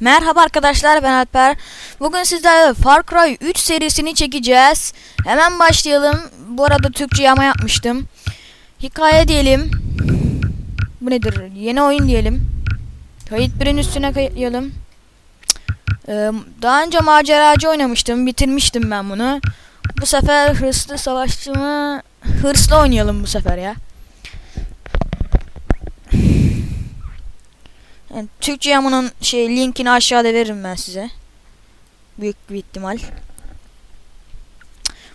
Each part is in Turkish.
Merhaba arkadaşlar ben Alper. Bugün sizlerle Far Cry 3 serisini çekeceğiz. Hemen başlayalım. Bu arada Türkçe yama yapmıştım. Hikaye diyelim. Bu nedir? Yeni oyun diyelim. Kayıt birin üstüne kayalım. Ee, daha önce maceracı oynamıştım. Bitirmiştim ben bunu. Bu sefer hırslı savaşçı mı? Hırslı oynayalım bu sefer ya. Yani Türkçe yamanın şey linkini aşağıda veririm ben size. Büyük bir ihtimal.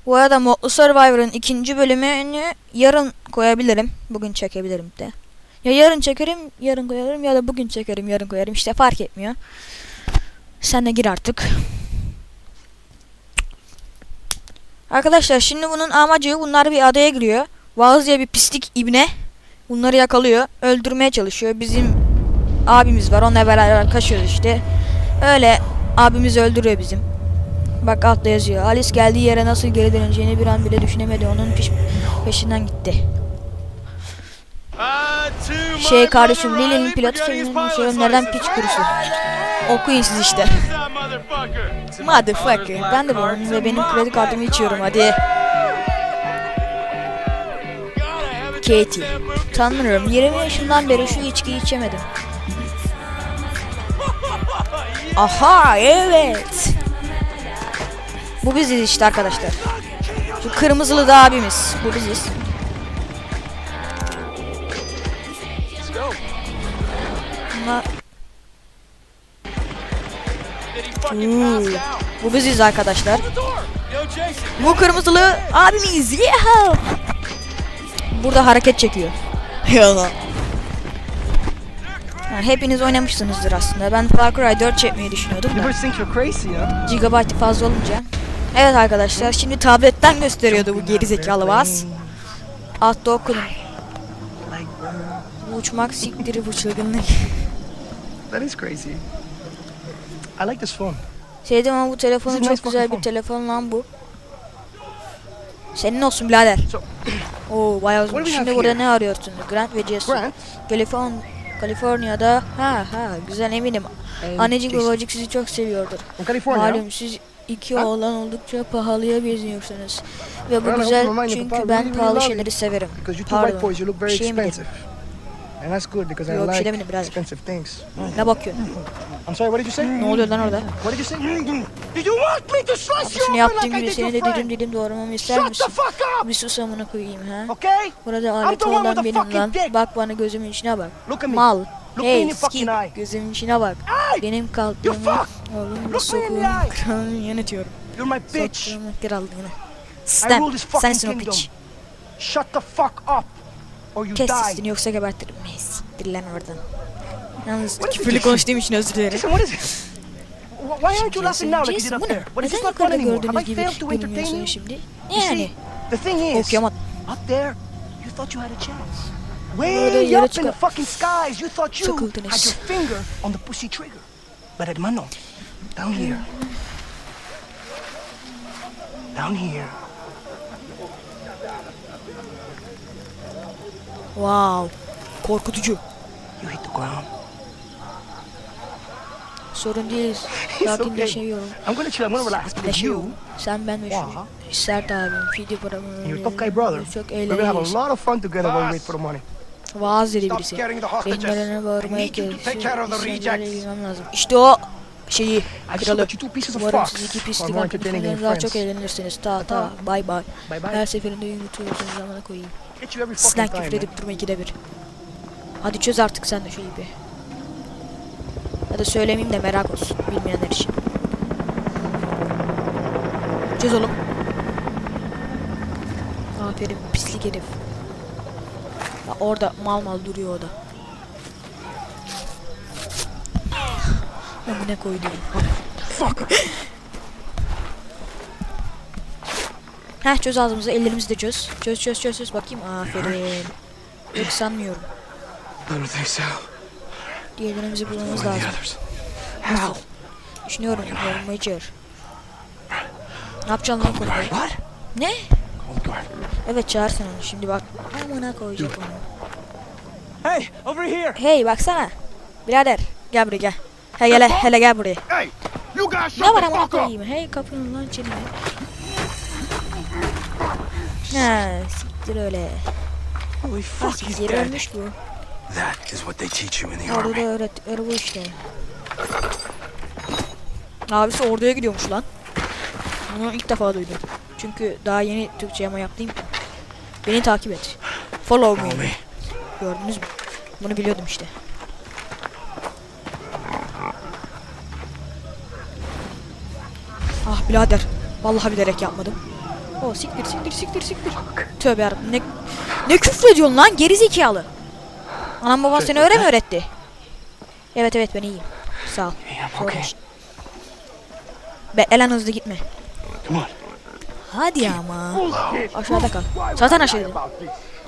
Bu arada Modlu Survivor'ın ikinci bölümünü yarın koyabilirim. Bugün çekebilirim de. Ya yarın çekerim, yarın koyarım ya da bugün çekerim, yarın koyarım. İşte fark etmiyor. Sen de gir artık. Arkadaşlar şimdi bunun amacı bunlar bir adaya giriyor. Vaz diye bir pislik ibne bunları yakalıyor. Öldürmeye çalışıyor. Bizim abimiz var. Onunla beraber kaçıyoruz işte. Öyle abimizi öldürüyor bizim. Bak altta yazıyor. Alice geldiği yere nasıl geri döneceğini bir an bile düşünemedi. Onun peş peşinden gitti. Şey kardeşim Lily'nin pilotu filminin söylemlerden piç kurusu. Okuyun siz işte. Motherfucker. Ben de babamın ve benim kredi kartımı içiyorum hadi. Katie. Tanrım 20 yaşından beri şu içkiyi içemedim. Aha evet. Bu biziz işte arkadaşlar. Şu kırmızılı da abimiz. Bu biziz. Bunlar... Oo, bu biziz arkadaşlar. Bu kırmızılı abimiz. Yeah! Burada hareket çekiyor. Yalan. Ha, hepiniz oynamışsınızdır aslında. Ben Far Cry 4 çekmeyi düşünüyordum You da. ever think you're crazy, huh? Gigabyte fazla olunca. Evet arkadaşlar şimdi tabletten gösteriyordu bu gerizekalı vaz. Altta okudum. Bu uçmak siktir bu çılgınlık. that is crazy. I like this phone. Şeydim ama bu telefonu Bizim nice çok güzel bir telefon lan bu. Senin olsun birader. So, Oo bayağı uzun. Şimdi burada ne arıyorsun? Grant ve Jesse. Grant, Kalifon Kaliforniya'da ha ha güzel eminim. and Annecik babacık sizi çok seviyordur. Malum siz iki Ha? oğlan oldukça pahalıya benziyorsunuz. Ve bu güzel çünkü ben pahalı şeyleri severim. Pardon. şey mi. And that's good because I bir şey like demedim birader. expensive things. Ne bakıyorsun? I'm sorry, what did you say? Ne oluyor lan orada? What did you say? Did you want me to slice Şunu yaptığım gibi seni de dilim dilim doğramamı ister Shut the misin? fuck up, Bir sus amına koyayım ha. okay? Burada alet the one with olan the benim fucking lan. dick. Bak bana gözümün içine bak. Look at me. Mal. Look me in Hey the fucking skip. eye. Gözümün içine bak. Hey! Benim You kalktığımı fuck! oğlumla Look me in the sokuğum eye. kralını yönetiyorum. You're my bitch. Soktuğumu krallığını. I Stem. rule this fucking Sensin o kingdom. piç. Shut the fuck up, or you Kes die. sesini yoksa gebertirim. Hey, Siktir lan oradan. Yalnız What is it, küfürlü Jason? konuştuğum için özür dilerim. Jason, what is it? Wh- Why aren't you laughing now like you did Jason, up bu ne? there? What is Neden this not fun yukarıda anymore? Have gördüğünüz I gibi failed to entertain görünüyorsunuz you? şimdi? You see, the thing is, oh, Okuyamadım. up there, you thought you had a chance. Burada Way yere up in the çıkar- fucking skies, you thought you Takıldınız. had your finger on the pussy trigger. But hermano, down here, hmm. down here, Wow. Korkutucu. you hit the ground. Sorun değil. It's okay. Sakinleşiyorum. I'm gonna chill. I'm gonna relax Sakinleşiyorum. you Sen ben ve şu. Sert abim, Fidi paramı. your tough guy brother, Çok we're gonna have a lot of fun together while we wait for the money. Vaaz dedi birisi. Rehinlerine bağırmaya bilmem lazım. İşte o şeyi. Kralı. Umarım siz iki pislik arkadaşlarınızla daha çok eğlenirsiniz. Ta ta. Bye bye. Bye bye. Her seferinde yumurtuyorsunuz zamana koyayım. Time, küfür edip durma ikide bir. Hadi çöz artık sen de şu ipi. Ya da söylemeyeyim de merak olsun bilmeyenler için. Çöz oğlum. Aferin pislik herif. Ya orada mal mal duruyor o da. Amına koydum. Fuck. Heh çöz ağzımızı ellerimizi de çöz. Çöz çöz çöz çöz bakayım. Aferin. Yok sanmıyorum. Diğerlerimizi bulmamız lazım. others. How? Düşünüyorum. Yorumlayıcı. Ne yapacaksın lan konuyu? Ne? Evet çağırsın onu. Şimdi bak. Amına koyacak onu. Hey, over here. Hey baksana. Birader. Gel buraya gel. He hele hele gel buraya. Hey, you guys shut the fuck up! Hey kapının lan içine. Ha siktir öyle. Holy fuck, he's dead. ölmüş bu. That is what they teach you in the Orada army. öğrettikleri bu işte. Abisi orduya gidiyormuş lan. Bunu ilk defa duydum. Çünkü daha yeni Türkçe yama yaptım. Beni takip et. Follow me. Follow me. Gördünüz mü? Bunu biliyordum işte. Ah birader. Vallahi bilerek yapmadım. O siktir siktir siktir siktir. Tövbe yarabbim ne ne küfrediyorsun lan gerizekalı. Anam baban seni öyle mi öğretti? Evet evet ben iyiyim. Sağ ol. Yeah, okay. işte. Bekle lan hızlı gitme. Come on. Hadi ama. Aşağıda kal. Zaten aşağıda.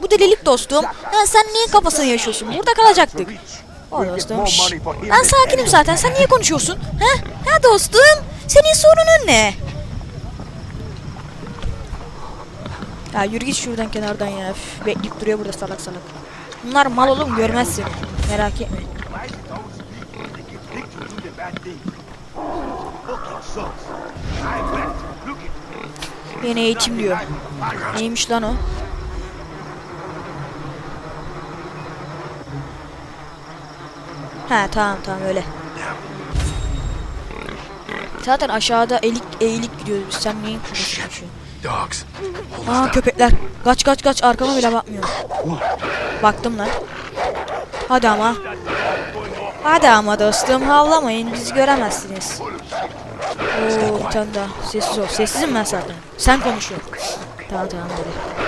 Bu delilik dostum. Ya sen niye kafasını yaşıyorsun? Burada kalacaktık. O dostum. şşş. Ben sakinim zaten. Sen niye konuşuyorsun? Ha? Ha dostum? Senin sorunun ne? Ya yürü git şuradan kenardan ya. Üf, bekleyip duruyor burada salak salak. Bunlar mal oğlum görmez seni. Merak etme. Yeni eğitim diyor. Neymiş lan o? He tamam tamam öyle. Zaten aşağıda eğilik eğilik gidiyoruz. Sen neyin konuşuyorsun? Aa köpekler. Kaç kaç kaç arkama bile bakmıyorum. Baktım lan. Hadi ama. Hadi ama dostum havlamayın bizi göremezsiniz. Oo bir tane daha. Sessiz ol. Sessizim ben zaten. Sen konuşuyorsun. Tamam tamam hadi.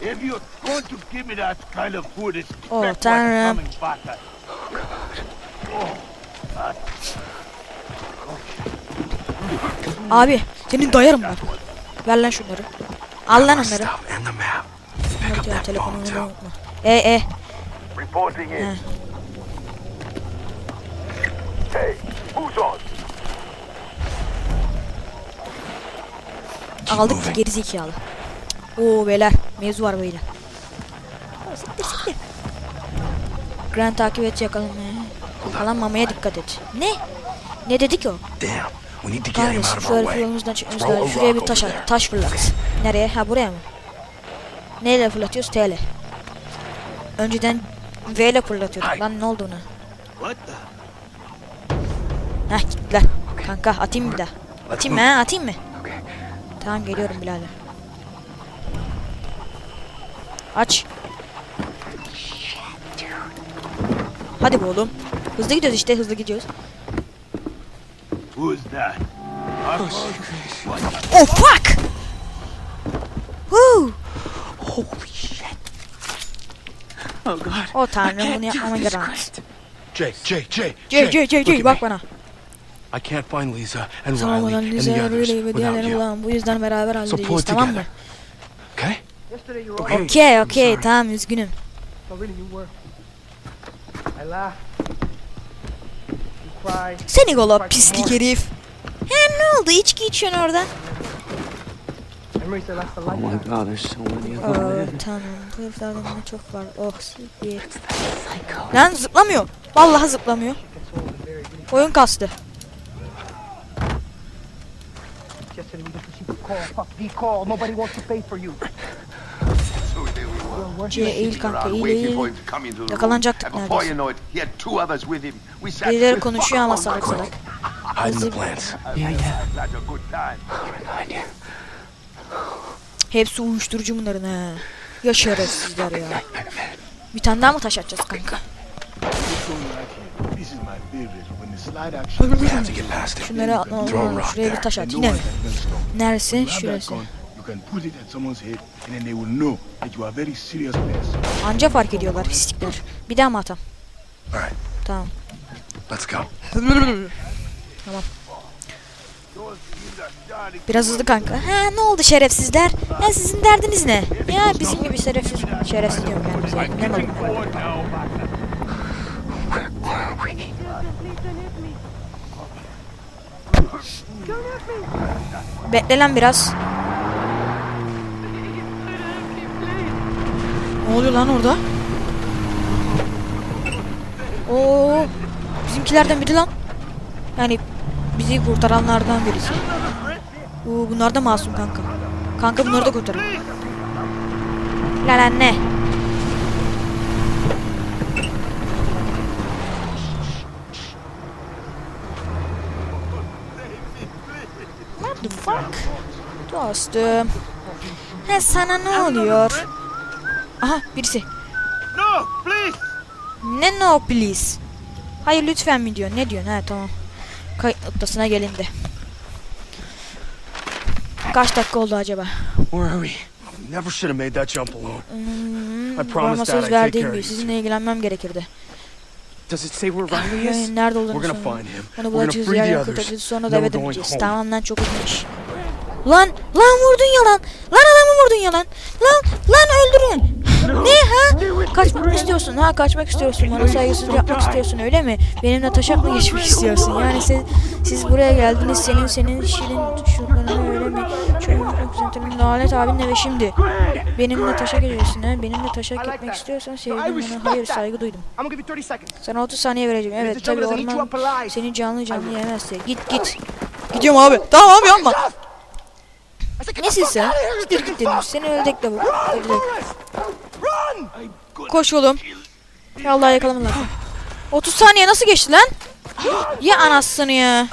If you're going to give me that kind of food, expect Oh, coming back Abi senin dayarım ben. Ver lan şunları. Al lan onları. da too. unutma. E e. Reporting in. He. Hey, who's on? Keep Aldık moving. geri zekalı. Oo beyler mevzu var böyle. Siktir siktir. Grand takip et yakalanmaya. Yakalanmamaya dikkat et. Ne? Ne dedi ki o? Damn. We need to get him Kahretsin out of şu our herifi way. yolumuzdan çıkmamız lazım. Şuraya bir taş over at. there. Taş fırlat. Nereye? Ha buraya mı? Neyle fırlatıyoruz? T ile. Önceden V ile fırlatıyorduk. Lan ne oldu ona? Heh gittiler. Kanka atayım bir daha? Atayım mı ha? Atayım mı? Tamam geliyorum birader. Aç. Hadi be oğlum. Hızlı gidiyoruz işte hızlı gidiyoruz. Who's that? Oh fuck! Woo! Holy shit. Oh god. Oh tanrım bunu yapmama gerek. Christ. Jay, Jay, Jay. J J J look J at bak bana. I can't find Lisa and Riley and the others without you. Bu yüzden beraber halledeceğiz tamam mı? Okay? Okay. Sorry. tamam üzgünüm. No, really, you were. I laughed. Seni gola pislik herif. He ne oldu içki içiyorsun orada? Oh my god, there's so many of them. Aa, tamam bu heriflerden ne çok var. Oh siktir. Lan zıplamıyor. Vallahi zıplamıyor. Oyun kastı. There we were. We're working. C eğil kanka eğil eğil. Yakalanacaktık neredeyse. you know it, he had two others with him. We sat Birileri konuşuyor ama salak salak. You. Hepsi uyuşturucu bunların he. Ya şerefsizler ya. Bir tane daha mı taş atacağız kanka? This is my favorite. When the slide action We have to get past it. Şunları atma Throw a oğlum. rock Şuraya bir taş at. Yine mi? Neresi? Şurası. Can put it at someone's head and then they will know that you are a very serious person. Anca fark ediyorlar pislikler. Bir daha mı atam? Alright, Tamam. let's go. Biraz hızlı kanka. Ha ne oldu şerefsizler? Ya sizin derdiniz ne? Ya bizim gibi şerefsiz şerefsiz diyorum kendimize. Ne malum ben. Bekle lan biraz. Ne oluyor lan orada? Oo, bizimkilerden biri lan. Yani bizi kurtaranlardan birisi. Oo, bunlar da masum kanka. Kanka bunları da kurtarın. Lan anne. What the fuck? Dostum. He sana ne oluyor? Aha birisi. No, please! Ne no please? Hayır lütfen mi diyor? Ne diyor? He tamam. Kayıt noktasına gelindi. Kaç dakika oldu acaba? Where are we? Never should have made that jump alone. Hmm, I promised Dad I'd söz take verdiğim care of gibi you sizinle ilgilenmem gerekirdi. Does it say where Riley is? Nerede olduğunu We're gonna find him. Onu We're gonna bulacağız free the yerden others. kurtaracağız sonra da eve döneceğiz. home. Tamam lan çok uzunmuş. Lan lan vurdun ya lan. Lan adamı vurdun ya lan. Lan lan öldürün. Ne ha? Kaçmak istiyorsun? Ha kaçmak istiyorsun. Bana saygısızlık yapmak istiyorsun öyle mi? Benimle taşak mı geçmek istiyorsun? Yani siz, siz buraya geldiniz. Senin senin şirin şuralarını öyle mi? Yapmak üzere lanet abinle ve şimdi. Benimle taşak geçiyorsun ha? Benimle taşak etmek istiyorsan sevdim bana. Hayır saygı duydum. I'm gonna give you 30 seconds. Sana 30 saniye vereceğim. Evet tabii orman seni canlı canlı yemezse. Git git. Gidiyorum abi. Tamam abi yapma. I said, get the Nesin sen? Siktir git dedim. Seni öldek de bu. Run! Koş oğlum. Ya Allah yakalamadılar. 30 saniye nasıl geçti lan? Ya anasını ya.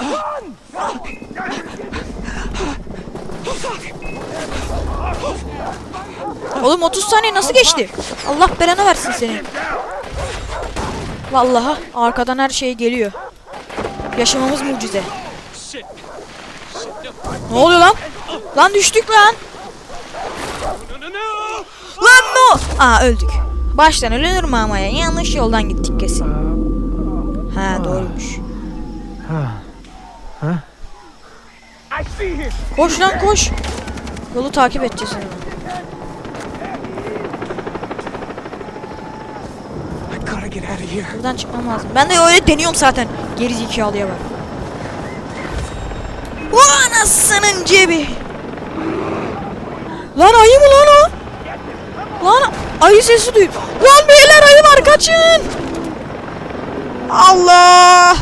Oğlum 30 saniye nasıl geçti? Allah belanı versin seni. Vallahi arkadan her şey geliyor. Yaşamamız mucize. Ne oluyor lan? Lan düştük lan. Lan no! Aa öldük. Baştan ölünür mü ama ya? Yanlış yoldan gittik kesin. Ha doğruymuş. Koş lan koş. Yolu takip edeceğiz onu. Buradan çıkmam lazım. Ben de öyle deniyorum zaten. Geri zekalıya bak. O anasının cebi. Lan ayı mı lan o? Lan ayı sesi duy. Lan beyler ayı var kaçın. Allah.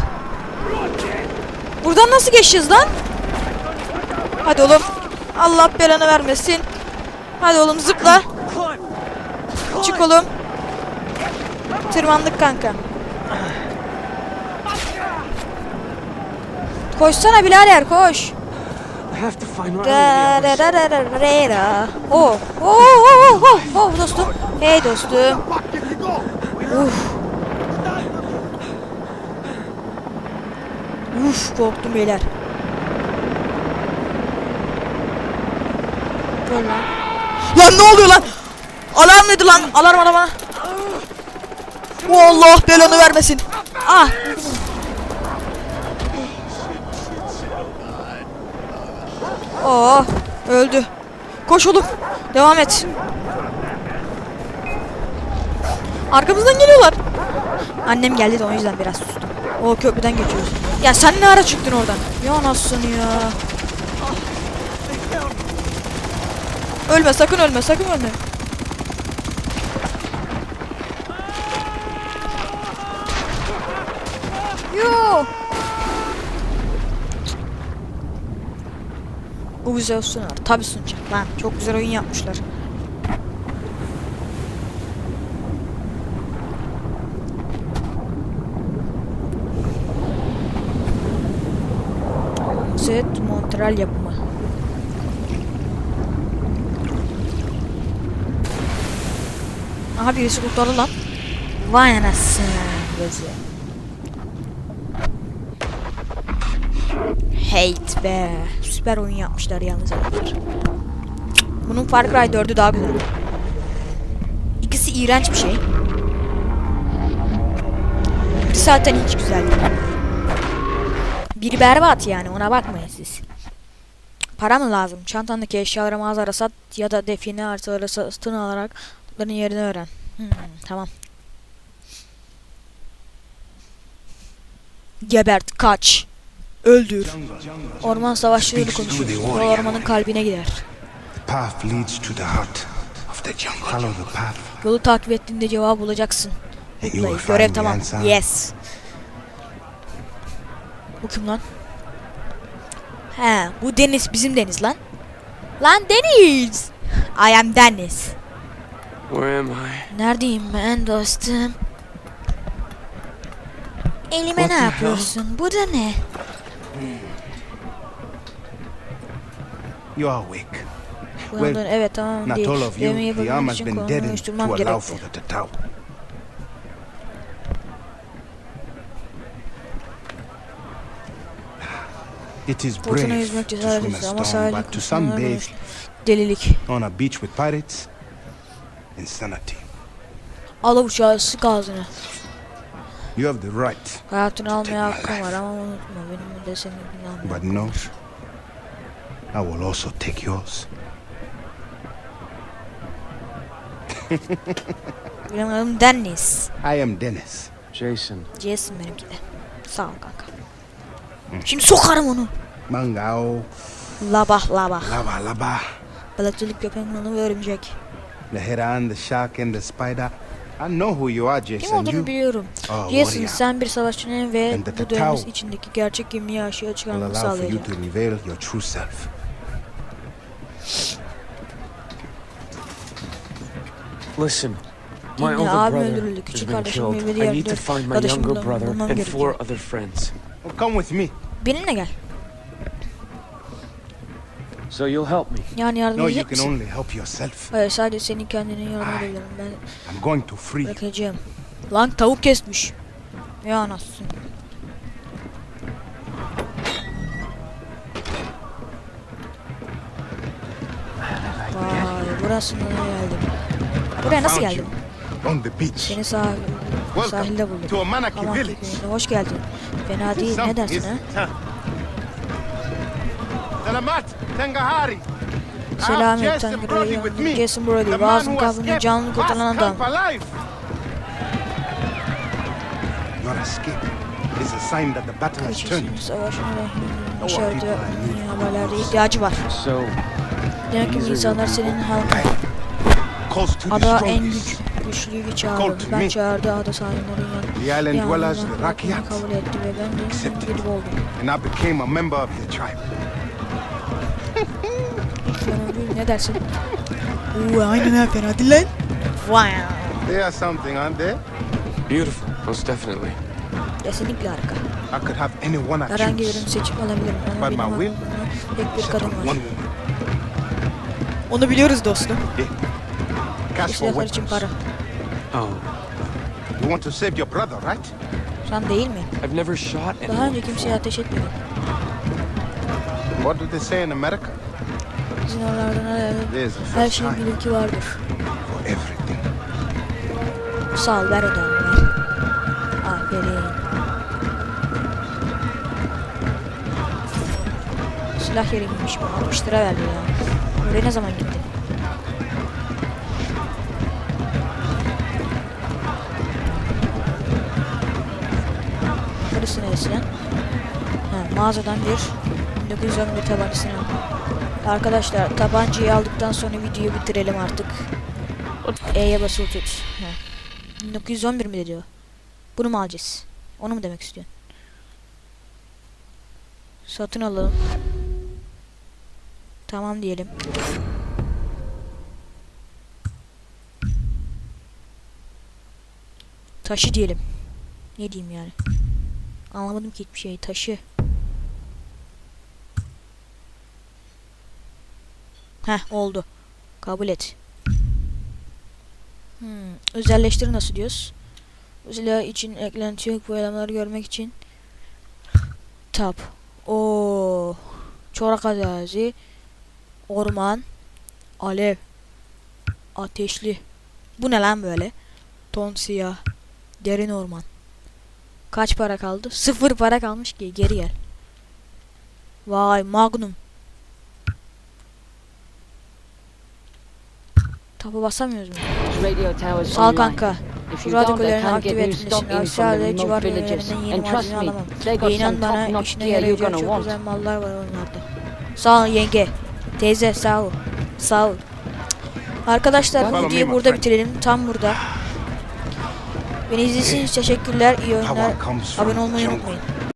Buradan nasıl geçeceğiz lan? Hadi oğlum. Allah belanı vermesin. Hadi oğlum zıpla. Çık oğlum. Tırmandık kanka. Koşsana birader koş. Have to find Riley. Da da da da da da. Oh. Oh oh oh oh dostum. Hey dostum. Uf. Uf korktum beyler. Lan. Lan ne oluyor lan? Alarm dedi lan. Alarm arama. Allah belanı vermesin. Ah. Oh öldü. Koş oğlum. Devam et. Arkamızdan geliyorlar. Annem geldi de o yüzden biraz sustum. O köprüden geçiyoruz. Ya sen ne ara çıktın oradan? Ya anasını ya. Ölme sakın ölme sakın ölme. Yo. Güzel sunar. Tabi sunacak lan. Çok güzel oyun yapmışlar. Set Montreal yapımı. Aha birisi kurtardı lan. Vay anasını gözü. Hate be. Süper oyun yapmışlar yalnız adamlar. Bunun Far Cry 4'ü daha güzel. İkisi iğrenç bir şey. Biri zaten hiç güzel değil. Biri berbat yani ona bakmayın siz. Para mı lazım? Çantandaki eşyaları mağazara sat ya da define arsaları satın alarak bunların yerini öğren. Hmm, tamam. Gebert, kaç. Öldür. Orman savaşçıları konuşuyor. Yol ormanın kalbine gider. The path leads to the heart of the jungle. Follow the path. Yolu takip ettiğinde cevabı bulacaksın. will Görev tamam. Yes. Bu kim lan? He, bu Deniz bizim Deniz lan. Lan Deniz. I am Deniz. Where am I? Neredeyim ben dostum? Elime What ne yapıyorsun? Bu da ne? You are awake. Uyandın evet tamam Not değil. all of you. The arm has been deadened to allow gerekti. for the tatau. It is brave to swim a storm, but to some kısımları bathe var. Delilik. on a beach with pirates, insanity. Al uçağı sık ağzına. You have the right, Hayatını almaya hakkın var ama unutma benim de senin but no, I will also take yours. Benim adım Dennis. I am Dennis. Jason. Jason benimki de. Sağ ol kanka. Şimdi sokarım onu. Mangao, Labah labah. lava lava, Balıkçılık köpek balığı ve örümcek. the heron, the shark, and the spider. I know who you are, Kim Jason. olduğunu You biliyorum. a Jason warrior. sen bir savaşçının ve And the bu Tatau içindeki gerçek kimliği aşığa will çıkarmanı allow for you sağlayacak. to reveal your true self. Listen. My Dinle, older abim brother öldürüldü. has Küçük been kardeşim killed. I need to find my kardeşimi younger bul- brother bulmam and gerekiyor. four other friends. Well, come with me. Benimle gel. So you'll help me. Yani yardım No, you edecek can misin? only help yourself. Hayır sadece senin kendine yardım Ay. edebilirim. Ben I'm going to free you. bırakacağım. Lan tavuk kesmiş. Ya anasını. Vay burası nereye geldim? Buraya nasıl beach. Seni sahil, sahilde buldum. köyüne hoş geldin. Fena değil ne dersin ha? Selamat, Tengahari. Selamet me. Jason Brody, Boğazın kabuğunu canlı kurtaran adam. Your escape is a sign that the battle has turned. Savaşın işareti haberlerde ihtiyacı var. So, Demek ki insanlar senin halkın. Ada en güç, güçlüyü çağırdı. Ben çağırdı ada island yanına dwellers, the bırakmayı Rakyat, kabul etti ve ben de accepted. gelip oldum. and I became a member of the tribe. Ne dersin? Uuu aynen ha fena değil lan. Vay. They are something, aren't they? beautiful. Most definitely. Kesinlikle harika. I could have anyone I Herhangi birini choose. seçip alabilirim. Ama But my will tek bir kadın var. Onu biliyoruz dostum. Cash for Silahlar için para. Oh, You want to save your brother, right? Sen değil mi? I've never shot Daha anyone önce kimseye before. ateş etmedin. What do they say in America? Bizim oralarda nerede? There's a Her first şeyin time bir ilki vardır. for everything. Sağ ol ver ödevimi ver. Aferin. Silah yeriymiş bu. 60 lira verdi ya. Oraya ne zaman gittin? Lan? Ha, mağazadan bir 1911 tabancasını al. Arkadaşlar tabancayı aldıktan sonra videoyu bitirelim artık. E'ye basılı tut. Ha. 1911 mi diyor? Bunu mu alacağız? Onu mu demek istiyorsun? Satın alalım. Tamam diyelim. Taşı diyelim. Ne diyeyim yani? Anlamadım ki hiçbir şey. Taşı. Heh oldu. Kabul et. Hmm, özelleştir nasıl diyoruz? Silah için eklenti yok bu elemanları görmek için. Tab. O çorak arazi. Orman. Alev. Ateşli. Bu ne lan böyle? Ton siyah. Derin orman. Kaç para kaldı? Sıfır para kalmış ki geri gel. Vay Magnum. Tabu basamıyoruz mu? Online. kanka. If Şu you don't, I radyolarını can't aktive get new stock etmelisin. in from the Aşağıda civar bölgelerinden yeni And trust malzeme me, alamam. Ve inan bana işine yarayacak çok güzel mallar var onlarda. Sağ ol yenge. Teyze sağ ol. Sağ ol. Arkadaşlar videoyu burada bitirelim. Tam burada. Beni izlediğiniz için teşekkürler. İyi oyunlar. Abone olmayı unutmayın.